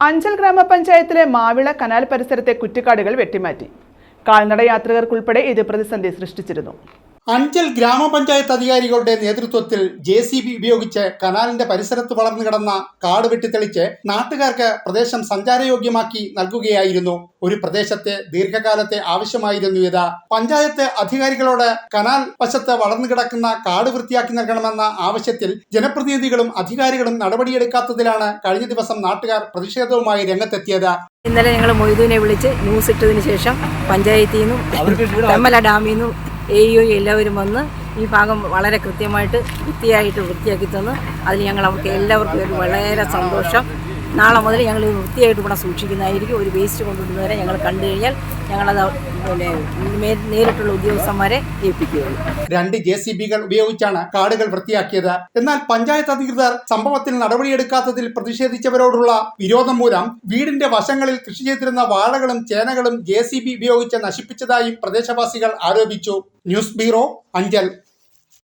അഞ്ചൽ ഗ്രാമപഞ്ചായത്തിലെ മാവിള കനാൽ പരിസരത്തെ കുറ്റിക്കാടുകൾ വെട്ടിമാറ്റി. കാൽനട യാത്രികർക്കുൾപ്പെടെ ഇത് പ്രതിസന്ധി സൃഷ്ടിച്ചിരുന്നു. അഞ്ചൽ ഗ്രാമപഞ്ചായത്ത് അധികാരികളുടെ നേതൃത്വത്തിൽ ജെ സി ബി ഉപയോഗിച്ച് കനാലിന്റെ പരിസരത്ത് വളർന്നു കിടന്ന കാട് വെട്ടിത്തെളിച്ച് നാട്ടുകാർക്ക് പ്രദേശം സഞ്ചാരയോഗ്യമാക്കി നൽകുകയായിരുന്നു. ഒരു പ്രദേശത്തെ ദീർഘകാലത്തെ ആവശ്യമായിരുന്നു ഇത്. പഞ്ചായത്ത് അധികാരികളോട് കനാൽ വശത്ത് വളർന്നു കിടക്കുന്ന കാട് വൃത്തിയാക്കി നൽകണമെന്ന ആവശ്യത്തിൽ ജനപ്രതിനിധികളും അധികാരികളും നടപടിയെടുക്കാത്തതിലാണ് കഴിഞ്ഞ ദിവസം നാട്ടുകാർ പ്രതിഷേധവുമായി രംഗത്തെത്തിയത്. ഇന്നലെ ഞങ്ങൾ മൊയ്തുവിനെ വിളിച്ച് ന്യൂസ് ഇട്ടതിന് ശേഷം പഞ്ചായത്തിൽ നിന്നും തെമ്മല ഡാമിൽ നിന്നും എ ഇ എല്ലാവരും വന്ന് ഈ ഭാഗം വളരെ കൃത്യമായിട്ട് വൃത്തിയായിട്ട് വൃത്തിയാക്കി തന്ന് അതിൽ ഞങ്ങൾ അവർക്ക് എല്ലാവർക്കും ഒരു വളരെ സന്തോഷം. നാളെ മുതൽ ഞങ്ങൾ വൃത്തിയായിട്ട് ഇവിടെ സൂക്ഷിക്കുന്നതായിരിക്കും. ഒരു വേസ്റ്റ് കൊണ്ടുവരുന്നവരെ ഞങ്ങൾ കണ്ടു കഴിഞ്ഞാൽ ഞങ്ങളത് പിന്നെ നേരിട്ടുള്ള ഉദ്യോഗസ്ഥന്മാരെ ഏൽപ്പിക്കുകയുള്ളൂ. രണ്ട് ജെ സി ബികൾ ഉപയോഗിച്ചാണ് കാടുകൾ വൃത്തിയാക്കിയത്. എന്നാൽ പഞ്ചായത്ത് അധികൃതർ സംഭവത്തിൽ നടപടിയെടുക്കാത്തതിൽ പ്രതിഷേധിച്ചവരോടുള്ള വിരോധം മൂലം വീടിന്റെ വശങ്ങളിൽ കൃഷി ചെയ്തിരുന്ന വാഴകളും ചേനകളും ജെ ഉപയോഗിച്ച് നശിപ്പിച്ചതായും പ്രദേശവാസികൾ ആരോപിച്ചു. News bureau Anchal.